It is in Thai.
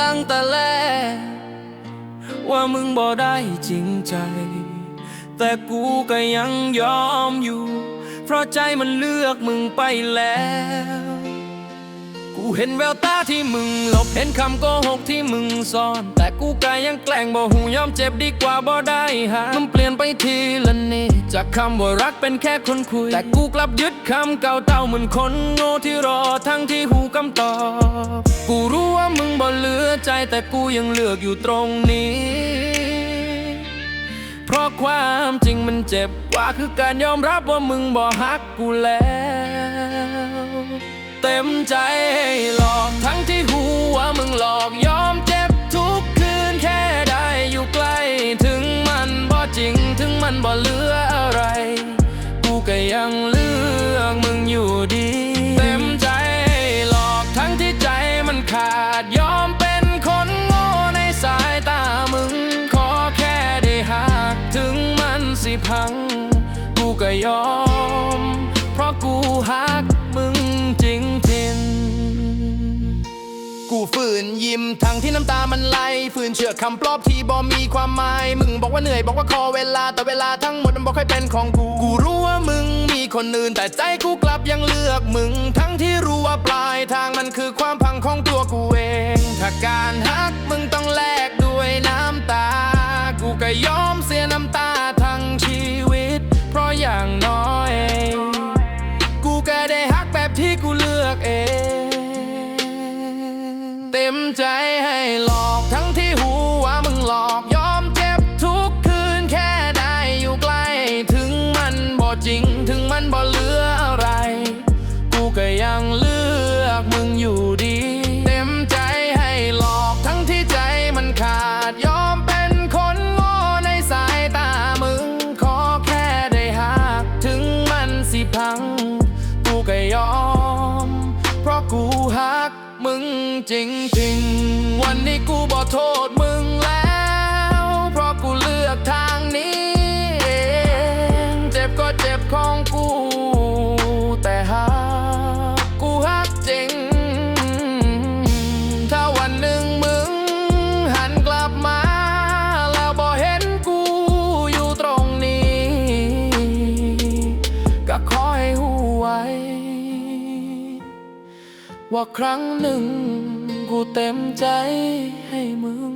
ตั้งแต่แรก ว่ามึงบ่ได้จริงใจ แต่กูก็ยังยอมอยู่ เพราะใจมันเลือกมึงไปแล้ว กูเห็นแววตาที่มึงหลบเห็นคำโกหกที่มึงซ่อน แต่กูก็ยังแกล้งบ่หูยอมเจ็บดีกว่าบ่ได้หามันเปลี่ยนไปทีละนิดจากคำว่ารักเป็นแค่คนคุย แต่กูกลับยึดคำเก่าเต่าเหมือนคนโง่ที่รอทั้งที่หูคำตอบ กูรู้ว่ามึงบ่เหลือใจแต่กูยังเลือกอยู่ตรงนี้ เพราะความจริงมันเจ็บกว่าคือการยอมรับว่ามึงบ่ฮักกูแล้ว เต็มใจให้หลอกทั้งที่หูว่ามึงหลอกยอมเจ็บทุกคืนแค่ได้อยู่ใกล้ถึงมันบ่จริงถึงมันบ่เหลืออะไร กูก็ยังเลือกมึงอยู่ดี เต็มใจให้หลอกทั้งที่ใจมันขาดยอมเป็นคนโง่ในสายตามึง ขอแค่ได้หักถึงมันสิพัง กูก็ยอม นยิ้มทั้งที่น้ำตามันไหลฝืนเชื่อคำปลอบที่บ่มีความหมาย มึงบอกว่าเหนื่อยบอกว่าขอเวลา แต่เวลาทั้งหมดมันบอกให้เป็นของกู กูรู้ว่ามึงมีคนอื่นแต่ใจกูกลับยังเลือกมึงทั้ มใจให้หลอกทั้งที่หูว่ามึงหลอกยอมเจ็บทุกคืนแค่ได้อยู่ใกล้ถึงมันบ่จริง ถึงมันบ่เหลืออะไร กูก็ยังเลือกมึงอยู่ดี เต็มใจให้หลอกทั้งที่ใจมันขาดยอมเป็นคนโง่ในสายตามึง ขอแค่ได้หักถึงมันสิพัง กูก็ยอม เพราะกูหัก มึงจริงๆ วันนี้กูบอกโทษมึง ว่าครั้งหนึ่งกูเต็มใจให้มึง